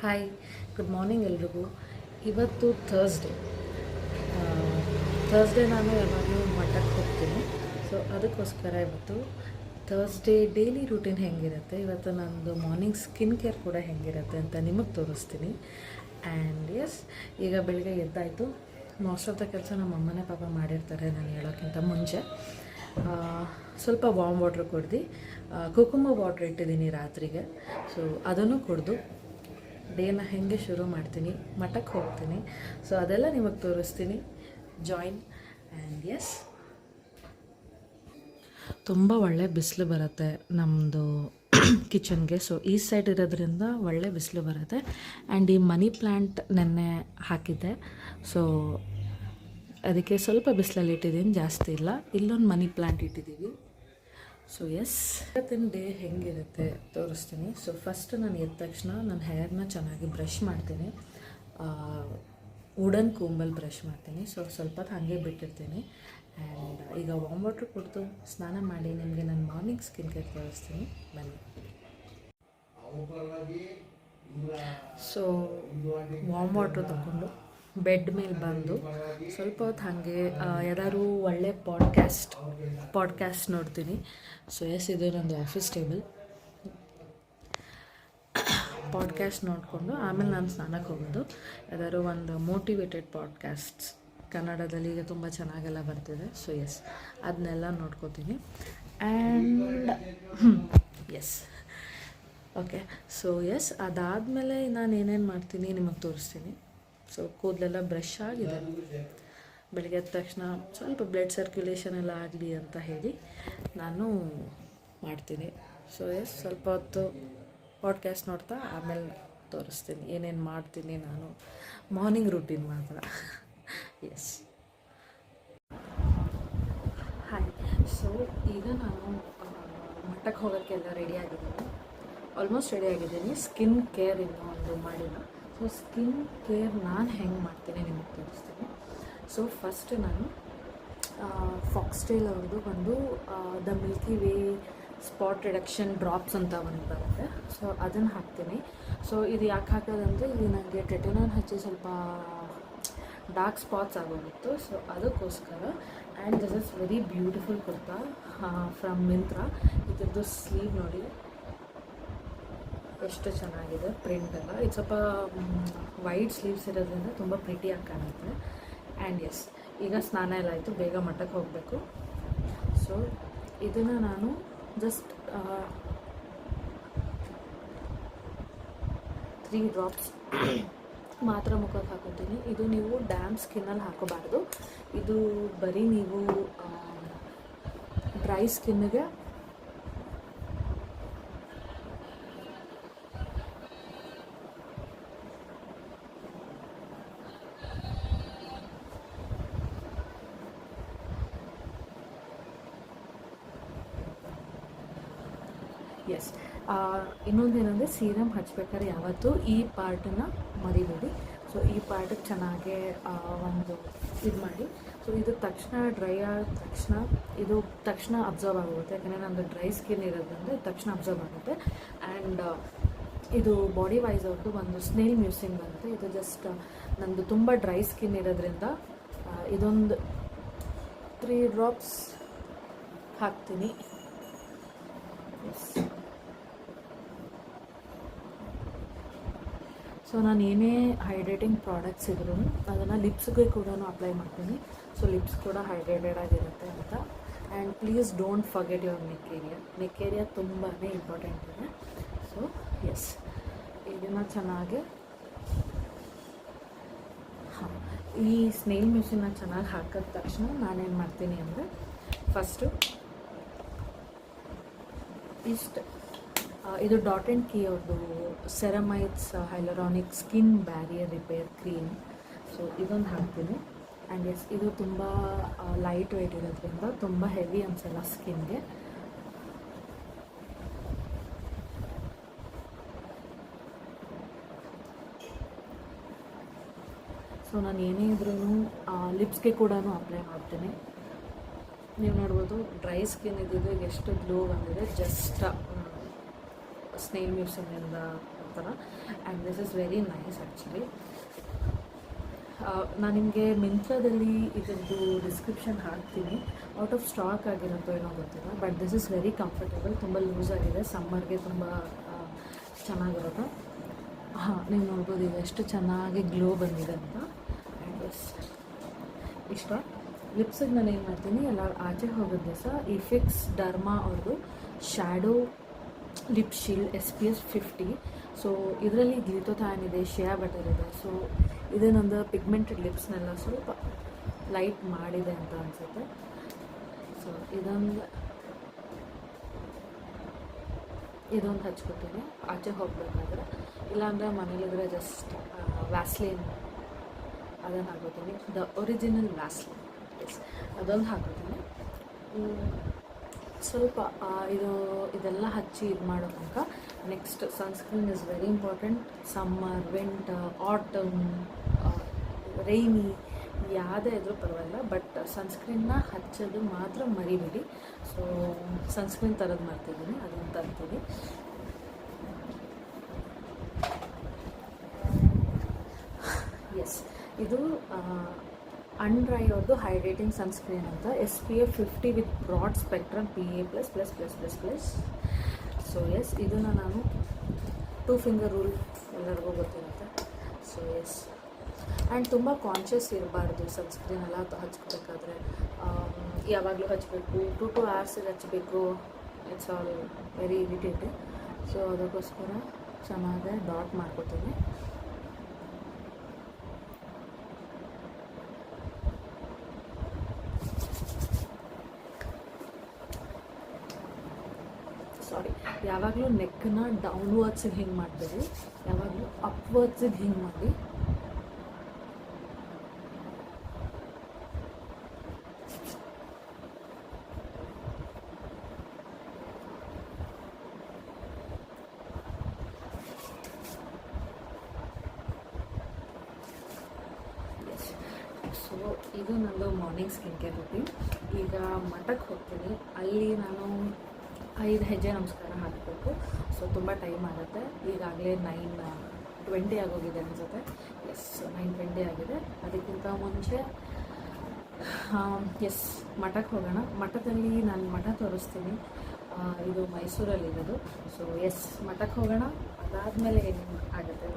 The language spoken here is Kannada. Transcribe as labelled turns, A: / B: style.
A: ಹಾಯ್ ಗುಡ್ ಮಾರ್ನಿಂಗ್ ಎಲ್ರಿಗೂ. ಇವತ್ತು ಥರ್ಸ್ಡೇ ಥರ್ಸ್ಡೇ ನಾನು ಯಾವಾಗಲೂ ಮಠಕ್ಕೆ ಹೋಗ್ತೀನಿ. ಸೊ ಅದಕ್ಕೋಸ್ಕರ ಇವತ್ತು ಥರ್ಸ್ಡೇ ಡೈಲಿ ರೂಟೀನ್ ಹೆಂಗಿರುತ್ತೆ? ಇವತ್ತು ನನ್ನದು ಮಾರ್ನಿಂಗ್ ಸ್ಕಿನ್ ಕೇರ್ ಕೂಡ ಹೆಂಗಿರುತ್ತೆ ಅಂತ ನಿಮಗೆ ತೋರಿಸ್ತೀನಿ. ಆ್ಯಂಡ್ ಎಸ್ ಈಗ ಬೆಳಗ್ಗೆ ಎದ್ದಾಯಿತು. ಮೋಸ್ಟ್ ಆಫ್ ದ ಕೆಲಸ ನಮ್ಮ ಅಮ್ಮನೇ ಪಾಪ ಮಾಡಿರ್ತಾರೆ ನಾನು ಹೇಳೋಕ್ಕಿಂತ ಮುಂಚೆ. ಸ್ವಲ್ಪ ವಾಮ್ ವಾಟ್ರ್ ಕುಡ್ದು ಕುಕುಂಬ ವಾಟ್ರ್ ಇಟ್ಟಿದ್ದೀನಿ ರಾತ್ರಿಗೆ. ಸೊ ಅದನ್ನು ಕುಡಿದು ಡೇನ ಹೆಂಗೆ ಶುರು ಮಾಡ್ತೀನಿ, ಮಠಕ್ಕೆ ಹೋಗ್ತೀನಿ. ಸೊ ಅದೆಲ್ಲ ನಿಮಗೆ ತೋರಿಸ್ತೀನಿ. ಜಾಯಿನ್ ಆ್ಯಂಡ್ ಎಸ್ ತುಂಬ ಒಳ್ಳೆ ಬಿಸಿಲು ಬರುತ್ತೆ ನಮ್ಮದು ಕಿಚನ್ಗೆ. ಸೊ ಈ ಸೈಡ್ ಇರೋದ್ರಿಂದ ಒಳ್ಳೆ ಬಿಸಿಲು ಬರುತ್ತೆ. ಆ್ಯಂಡ್ ಈ ಮನಿ ಪ್ಲ್ಯಾಂಟ್ ನೆನ್ನೆ ಹಾಕಿದ್ದೆ. ಸೊ ಅದಕ್ಕೆ ಸ್ವಲ್ಪ ಬಿಸಿಲಲ್ಲಿ ಇಟ್ಟಿದ್ದೀನಿ, ಜಾಸ್ತಿ ಇಲ್ಲ. ಇಲ್ಲೊಂದು ಮನಿ ಪ್ಲ್ಯಾಂಟ್ ಇಟ್ಟಿದ್ದೀವಿ. ಸೊ ಎಸ್ ಇವತ್ತಿನ ಡೇ ಹೆಂಗಿರುತ್ತೆ ತೋರಿಸ್ತೀನಿ. ಸೊ ಫಸ್ಟ್ ನಾನು ಎದ್ದ ತಕ್ಷಣ ನನ್ನ ಹೇರ್ನ ಚೆನ್ನಾಗಿ ಬ್ರಷ್ ಮಾಡ್ತೀನಿ. ವುಡನ್ ಕೂಂಬಲ್ ಬ್ರಷ್ ಮಾಡ್ತೀನಿ. ಸೊ ಸ್ವಲ್ಪ ಹಾಗೆ ಬಿಟ್ಟಿರ್ತೀನಿ. ಆ್ಯಂಡ್ ಈಗ ವಾಮ್ ವಾಟ್ರ್ ಕುಡಿದು ಸ್ನಾನ ಮಾಡಿ ನಿಮಗೆ ನಾನು ಮಾರ್ನಿಂಗ್ ಸ್ಕಿನ್ ಕೇರ್ ತೋರಿಸ್ತೀನಿ. ಬನ್ನಿ. ಸೊ ವಾಮ್ ವಾಟ್ರ್ ತಗೊಂಡು ಬೆಡ್ ಮೇಲೆ ಬಂದು ಸ್ವಲ್ಪ ಹೊತ್ತು ಹಾಗೆ ಯಾರು ಒಳ್ಳೆ ಪಾಡ್ಕ್ಯಾಸ್ಟ್ ಪಾಡ್ಕ್ಯಾಸ್ಟ್ ನೋಡ್ತೀನಿ. ಸೊ ಎಸ್ ಇದು ನಂದು ಆಫೀಸ್ ಟೇಬಲ್ ಪಾಡ್ಕ್ಯಾಸ್ಟ್ ನೋಡಿಕೊಂಡು ಆಮೇಲೆ ನಾನು ಸ್ನಾನಕ್ಕೆ ಹೋಗೋದು. ಯಾವ್ದಾದ್ರು ಒಂದು ಮೋಟಿವೇಟೆಡ್ ಪಾಡ್ಕ್ಯಾಸ್ಟ್ಸ್ ಕನ್ನಡದಲ್ಲಿ ಈಗ ತುಂಬ ಚೆನ್ನಾಗೆಲ್ಲ ಬರ್ತಿದೆ. ಸೊ ಎಸ್ ಅದನ್ನೆಲ್ಲ ನೋಡ್ಕೋತೀನಿ. And yes okay so yes ಅದಾದಮೇಲೆ ನಾನು ಏನೇನು ಮಾಡ್ತೀನಿ, ನಿಮಗೆ ತೋರಿಸ್ತೀನಿ. ಸೊ ಕೂದಲೆಲ್ಲ ಬ್ರಷ್ ಆಗಿದೆ. ಬೆಳಗ್ಗೆ ಎದ್ದ ತಕ್ಷಣ ಸ್ವಲ್ಪ ಬ್ಲಡ್ ಸರ್ಕ್ಯುಲೇಷನ್ ಎಲ್ಲ ಆಗಲಿ ಅಂತ ಹೇಳಿ ನಾನು ಮಾಡ್ತೀನಿ. ಸೊ ಎಸ್ ಸ್ವಲ್ಪ ಹೊತ್ತು ಪಾಡ್ಕ್ಯಾಸ್ಟ್ ನೋಡ್ತಾ ಆಮೇಲೆ ತೋರಿಸ್ತೀನಿ. ಏನೇನು ಮಾಡ್ತೀನಿ ನಾನು. ಮಾರ್ನಿಂಗ್ ರೂಟೀನ್ ಮಾತ್ರ. ಎಸ್ ಹಾಯ್ ಸೊ ಈಗ ನಾನು ಮಟ್ಟಕ್ಕೆ ಮಠಕ್ಕೆ ಹೋಗೋಕ್ಕೆಲ್ಲ ರೆಡಿ ಆಗಿದ್ದೀನಿ. ಆಲ್ಮೋಸ್ಟ್ ರೆಡಿ ಆಗಿದ್ದೀನಿ. ಸ್ಕಿನ್ ಕೇರ್ ಇನ್ನೂ ಒಂದು ಮಾಡಿಲ್ಲ ಸೊ ಸ್ಕಿನ್ ಕೇರ್ ನಾನು ಹೆಂಗೆ ಮಾಡ್ತೀನಿ ನಿಮಗೆ ತೋರಿಸ್ತೀನಿ. ಸೊ ಫಸ್ಟ್ ನಾನು ಫಾಕ್ಸ್ಟೈಲ್ ಅವ್ರದ್ದು ಒಂದು the milky way spot reduction drops ಅಂತ ಒಂದು ಬರುತ್ತೆ. ಸೊ ಅದನ್ನು ಹಾಕ್ತೀನಿ. ಸೊ ಇದು ಯಾಕೆ ಹಾಕೋದಂದರೆ, ಇಲ್ಲಿ ನನಗೆ ಟೆಟನಲ್ ಹಚ್ಚಿ ಸ್ವಲ್ಪ ಡಾರ್ಕ್ ಸ್ಪಾಟ್ಸ್ ಆಗೋಗಿತ್ತು. ಸೊ ಅದಕ್ಕೋಸ್ಕರ and this is very beautiful kurta from Myntra ಇದ್ರದ್ದು ಸ್ಲೀವ್ ನೋಡಿ. ಎಷ್ಟು ಚೆನ್ನಾಗಿದೆ ಪ್ರಿಂಟ್ ಎಲ್ಲ. ಇದು ಸ್ವಲ್ಪ ವೈಟ್ ಸ್ಲೀವ್ಸ್ ಇರೋದ್ರಿಂದ ತುಂಬ ಪ್ರಿಟಿಯಾಗಿ ಕಾಣುತ್ತೆ. ಆ್ಯಂಡ್ ಎಸ್ ಈಗ ಸ್ನಾನ ಎಲ್ಲ ಆಯಿತು. ಬೇಗ ಮಠಕ್ಕೆ ಹೋಗಬೇಕು. ಸೊ ಇದನ್ನು ನಾನು ಜಸ್ಟ್ ತ್ರೀ ಡ್ರಾಪ್ಸ್ ಮಾತ್ರ ಮುಖಕ್ಕೆ ಹಾಕೋತೀನಿ. ಇದು ನೀವು ಡ್ಯಾಮ್ ಸ್ಕಿನ್ನಲ್ಲಿ ಹಾಕೋಬಾರ್ದು. ಇದು ಬರೀ ನೀವು ಡ್ರೈ ಸ್ಕಿನ್ನಿಗೆ ಎಸ್ ಇನ್ನೊಂದೇನೆಂದರೆ ಸೀರಮ್ ಹಚ್ಬೇಕಾದ್ರೆ ಯಾವತ್ತೂ ಈ ಪಾರ್ಟನ್ನು ಮರಿಬೇಡಿ. ಸೊ ಈ ಪಾರ್ಟಿಗೆ ಚೆನ್ನಾಗೆ ಒಂದು ಇದು ಮಾಡಿ. ಸೊ ಇದು ತಕ್ಷಣ ಡ್ರೈ ಆದ ತಕ್ಷಣ, ಇದು ತಕ್ಷಣ ಅಬ್ಸರ್ವ್ ಆಗುತ್ತೆ. ಯಾಕಂದರೆ ನಂದು ಡ್ರೈ ಸ್ಕಿನ್ ಇರೋದ್ರಿಂದ ತಕ್ಷಣ ಅಬ್ಸರ್ವ್ ಆಗುತ್ತೆ. ಆ್ಯಂಡ್ ಇದು ಬಾಡಿ ವೈಸ್ ಅವ್ರದ್ದು ಒಂದು ಸ್ನೇಲ್ ಮ್ಯೂಸಿಂಗ್ ಬರುತ್ತೆ. ಇದು ಜಸ್ಟ್ ನಂದು ತುಂಬ ಡ್ರೈ ಸ್ಕಿನ್ ಇರೋದ್ರಿಂದ ಇದೊಂದು ತ್ರೀ ಡ್ರಾಪ್ಸ್ ಹಾಕ್ತೀನಿ ಎಸ್ ಸೊ ನಾನು ಏನೇ ಹೈಡ್ರೇಟಿಂಗ್ ಪ್ರಾಡಕ್ಟ್ಸ್ ಇದ್ರೂ ಅದನ್ನು ಲಿಪ್ಸ್ಗೆ ಕೂಡ ಅಪ್ಲೈ ಮಾಡ್ತೀನಿ. ಸೊ ಲಿಪ್ಸ್ ಕೂಡ ಹೈಡ್ರೇಟೆಡ್ ಆಗಿರುತ್ತೆ ಅಂತ. And please don't forget your neck area neck area ತುಂಬಾ ಇಂಪಾರ್ಟೆಂಟ್ ಇದೆ. So, yes. ಇದನ್ನು ಚೆನ್ನಾಗಿ ಹಾಂ. ಈ ಸ್ನೇಲ್ ಮ್ಯೂಸಿನ ಚೆನ್ನಾಗಿ ಹಾಕಿದ ತಕ್ಷಣ ನಾನೇನು ಮಾಡ್ತೀನಿ ಅಂದರೆ, ಫಸ್ಟು ಇಷ್ಟು ಇದು ಡಾಟ್ ಆ್ಯಂಡ್ ಕೀ ಅವ್ರದ್ದು ceramides hyaluronic skin barrier repair cream so ಇದೊಂದು ಹಾಕ್ತೀನಿ. ಆ್ಯಂಡ್ ಎಸ್ ಇದು ತುಂಬ ಲೈಟ್ ವೆಯ್ಟ್ ಇರೋದ್ರಿಂದ ತುಂಬ ಹೆವಿ ಅನ್ಸಲ್ಲ ಸ್ಕಿನ್ಗೆ ಸೊ ನಾನು ಏನೇ ಇದ್ರೂ ಲಿಪ್ಸ್ಗೆ ಕೂಡ ಅಪ್ಲೈ ಮಾಡ್ತೀನಿ. ನೀವು ನೋಡ್ಬೋದು ಡ್ರೈ ಸ್ಕಿನ್ ಇದ್ದಿದ್ದು ಎಷ್ಟು ಗ್ಲೋ ಬಂದಿದೆ ಜಸ್ಟ್ ಸ್ನೇಲ್ ಮ್ಯೂಸಿನಿಂದ ಥರ and this is very nice actually ನಾನು ನಿಮಗೆ ಮಿಂತ್ರದಲ್ಲಿ ಇದರದ್ದು ಡಿಸ್ಕ್ರಿಪ್ಷನ್ ಹಾಕ್ತೀನಿ. ಔಟ್ ಆಫ್ ಸ್ಟಾಕ್ ಆಗಿರುತ್ತೋ ಏನೋ ಗೊತ್ತಿಲ್ಲ but this is very comfortable ತುಂಬ ಲೂಸ್ ಆಗಿದೆ. ಸಮ್ಮರ್ಗೆ ತುಂಬ ಚೆನ್ನಾಗಿರೋದು ಹಾಂ, ನೀವು ನೋಡ್ಬೋದು ಈಗ ಎಷ್ಟು ಚೆನ್ನಾಗಿ ಗ್ಲೋ ಬಂದಿದೆ ಅಂತ. ಆ್ಯಂಡ್ ಎಸ್ ಇಷ್ಟ. ಲಿಪ್ಸಿಗೆ ನಾನು ಏನು ಮಾಡ್ತೀನಿ, ಎಲ್ಲ ಆಚೆ ಹೋಗೋದು ದಿವಸ ಈ ಫಿಕ್ಸ್ ಡರ್ಮಾ ಅವ್ರದ್ದು shadow lip shield S P F fifty so ಇದರಲ್ಲಿ ಗ್ಲಿಟೋಥ್ಯಾನ್ ಇದೆ ಶಿಯಾ ಬಟರ್ ಇದೆ ಸೊ ಇದು ನಂದು ಪಿಗ್ಮೆಂಟೆಡ್ ಲಿಪ್ಸ್ನೆಲ್ಲ ಸ್ವಲ್ಪ ಲೈಟ್ ಮಾಡಿದೆ ಅಂತ ಅನಿಸುತ್ತೆ. ಸೊ ಇದೊಂದು ಇದೊಂದು ಹಚ್ಕೊತೀನಿ. ಆಚೆ ಹೋಗಬೇಕಾದ್ರೆ. ಇಲ್ಲಾಂದರೆ ಮನೇಲಿದ್ರೆ ಜಸ್ಟ್ ವ್ಯಾಸ್ಲಿನ್ ಅದನ್ನು ಹಾಕೋತೀನಿ ದ ಒರಿಜಿನಲ್ ವ್ಯಾಸ್ಲಿನ್ ಎಸ್ ಅದೊಂದು ಹಾಕೋತೀನಿ ಸ್ವಲ್ಪ ಇದು, ಇದೆಲ್ಲ ಹಚ್ಚಿ ಇದು ಮಾಡೋ ತನಕ next sunscreen is very important summer winter autumn rainy ಯಾವುದೇ ಇದ್ರೂ ಪರವಾಗಿಲ್ಲ ಬಟ್ ಸನ್ಸ್ಕ್ರೀನ್ನ ಹಚ್ಚೋದು ಮಾತ್ರ ಮರಿಬೇಡಿ. ಸೊ ಸನ್ಸ್ಕ್ರೀನ್ ಥರದ್ದು ಮಾಡ್ತಿದ್ದೀನಿ, ಅದನ್ನು ತರ್ತೀನಿ. ಎಸ್ ಇದು ಅಂಡ್ರೈ ಅವ್ರದ್ದು ಹೈಡ್ರೇಟಿಂಗ್ ಸನ್ಸ್ಕ್ರೀನ್ ಅಂತ S P F fifty with broad spectrum P A plus plus plus plus plus so yes ಇದನ್ನು ನಾನು ಟೂ ಫಿಂಗರ್ ರೂಲ್ ಎಲ್ಲರಿಗೂ ಗೊತ್ತಿರುತ್ತೆ. ಸೊ ಎಸ್ ಆ್ಯಂಡ್ ತುಂಬ ಕಾನ್ಷಿಯಸ್ ಇರಬಾರ್ದು ಸನ್ಸ್ಕ್ರೀನ್ ಎಲ್ಲ ಹಚ್ಬೇಕಾದ್ರೆ. ಯಾವಾಗಲೂ ಹಚ್ಚಬೇಕು ಟು ಟು ಅವರ್ಸಿಗೆ ಹಚ್ಚಬೇಕು it's all very irritating so ಅದಕ್ಕೋಸ್ಕರ ಚೆನ್ನಾಗೆ ಡಾಟ್ ಮಾಡ್ಕೋತೀನಿ. ಸಾರಿ ಯಾವಾಗಲೂ ನೆಕ್ಕನ್ನ ಡೌನ್ವರ್ಡ್ಸಿಗೆ ಹಿಂಗೆ ಮಾಡಬೇಡಿ? ಯಾವಾಗಲೂ ಅಪ್ವರ್ಡ್ಸಿಗೆ ಹಿಂಗೆ ಮಾಡಿ? ಸೊ ಇದು ನಂದು ಮಾರ್ನಿಂಗ್ ಸ್ಕಿನ್ ಕೇರ್ ರುಟೀನ್ ಈಗ ಮಠಕ್ಕೆ ಹೋಗ್ತೀನಿ. ಅಲ್ಲಿ ನಾನು ಐದು ಹೆಜ್ಜೆ ನಮಸ್ಕಾರ ಹಾಕಬೇಕು ಸೊ ತುಂಬ ಟೈಮ್ ಆಗುತ್ತೆ. ಈಗಾಗಲೇ ನೈನ್ ಟ್ವೆಂಟಿ ಆಗೋಗಿದೆ ಅನಿಸುತ್ತೆ. ಎಸ್ ನೈನ್ ಟ್ವೆಂಟಿ ಆಗಿದೆ. ಅದಕ್ಕಿಂತ ಮುಂಚೆ ಎಸ್ ಮಠಕ್ಕೆ ಹೋಗೋಣ. ಮಠದಲ್ಲಿ ನಾನು ಮಠ ತೋರಿಸ್ತೀನಿ. ಇದು ಮೈಸೂರಲ್ಲಿರೋದು. ಸೊ ಎಸ್ ಮಠಕ್ಕೆ ಹೋಗೋಣ. ಅದಾದಮೇಲೆ ಏನು ಆಗುತ್ತೆ